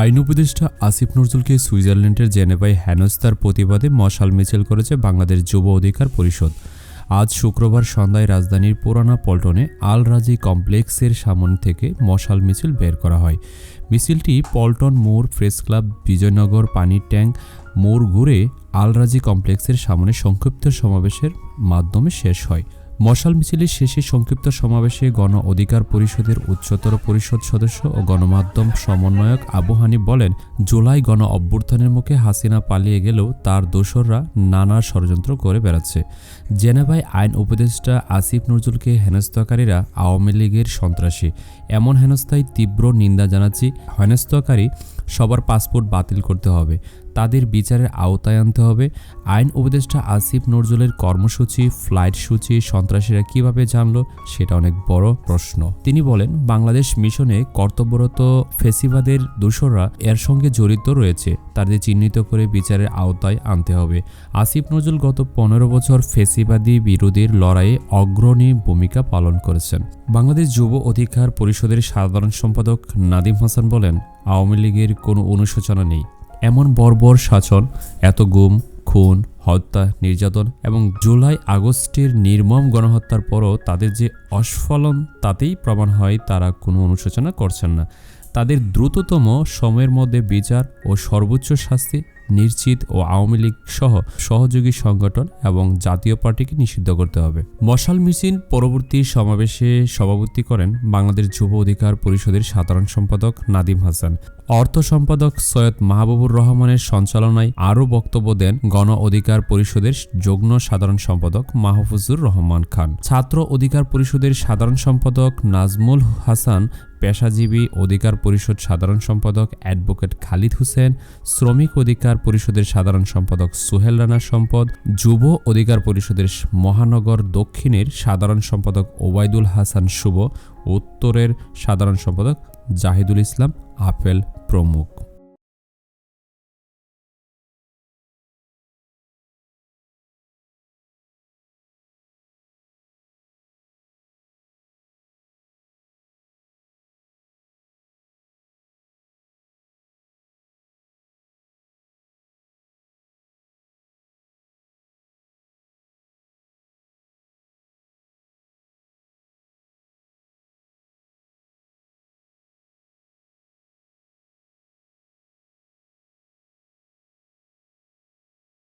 আইন উপদেষ্টা আসিফ নজরুলকে সুইজারল্যান্ডের জেনেভায় হেনস্তার প্রতিবাদে মশাল মিছিল করেছে বাংলাদেশ যুব অধিকার পরিষদ। আজ শুক্রবার সন্ধ্যায় রাজধানীর পুরানা পল্টনে আল রাজি কমপ্লেক্সের সামনে থেকে মশাল মিছিল বের করা হয়। মিছিলটি পল্টন মোড় প্রেস ক্লাব বিজয়নগর পানির ট্যাঙ্ক মোড় ঘুরে আল রাজি কমপ্লেক্সের সামনে সংক্ষিপ্ত সমাবেশের মাধ্যমে শেষ হয়। মশাল মিছিলের শেষে সংক্ষিপ্ত সমাবেশে গণ অধিকার পরিষদের উচ্চতর পরিষদ সদস্য ও গণমাধ্যম সমন্বয়ক আবু বলেন, জুলাই গণ অভ্যুত্থানের মুখে হাসিনা পালিয়ে গেলেও তার দোসররা নানা ষড়যন্ত্র করে বেড়াচ্ছে। জেনেভায় আইন উপদেষ্টা আসিফ নজরুলকে হেনস্থাকারীরা আওয়ামী লীগের সন্ত্রাসী। এমন হেনস্থায় তীব্র নিন্দা জানাচ্ছি, হেনস্থাকারী সবার পাসপোর্ট বাতিল করতে হবে। তাদের বিচারের আওতায় আনতে হবে। আইন উপদেষ্টা আসিফ নজরুলের কর্মসূচি, ফ্লাইট সূচি, সন্ত্রাসীরা কীভাবে জানলো, সেটা অনেক বড় প্রশ্ন। তিনি বলেন, বাংলাদেশ মিশনে কর্তব্যরত ফেসিবাদের দোসররা এর সঙ্গে জড়িত রয়েছে। তাদের চিহ্নিত করে বিচারের আওতায় আনতে হবে। আসিফ নজরুল গত পনেরো বছর ফেসিবাদী বিরোধীর লড়াইয়ে অগ্রণী ভূমিকা পালন করেছেন। বাংলাদেশ যুব অধিকার পরিষদের সাধারণ সম্পাদক নাদিম হাসান বলেন, আওয়ামী লীগের কোনো অনুশোচনা নেই। এমন বর্বর শাসন, এত গুম, খুন, হত্যা, নির্যাতন এবং জুলাই আগস্টের নির্মম গণহত্যার পরও তাদের যে অস্ফলন তাতেই প্রমাণ হয় তারা কোনো অনুশোচনা করছেন না। তাদের দ্রুততম সময়ের মধ্যে বিচার ও সর্বোচ্চ শাস্তি নিশ্চিত ও আওয়ামী লীগ সহ সহযোগী সংগঠন এবং জাতীয় পার্টিকে নিষিদ্ধ করতে হবে। মশাল মিছিল পরবর্তী সমাবেশে সভাপতি করেন বাংলাদেশ যুব অধিকার পরিষদের সাধারণ সম্পাদক নাদিম হাসান। অর্থ সম্পাদক সৈয়দ মাহবুবুর রহমানের সঞ্চালনায় আরও বক্তব্য দেন গণ অধিকার পরিষদের যুগ্ম সাধারণ সম্পাদক মাহফুজুর রহমান খান। ছাত্র অধিকার পরিষদের সাধারণ সম্পাদক নাজমুল হাসান পেশাজীবী অধিকার পরিষদ সাধারণ সম্পাদক অ্যাডভোকেট খালিদ হোসেন, শ্রমিক অধিকার পরিষদের সাধারণ সম্পাদক সোহেল রানা সম্পদ, যুব অধিকার পরিষদের মহানগর দক্ষিণের সাধারণ সম্পাদক ওবায়দুল হাসান শুভ, উত্তরের সাধারণ সম্পাদক জাহিদুল ইসলাম, আপেল প্রমুখ।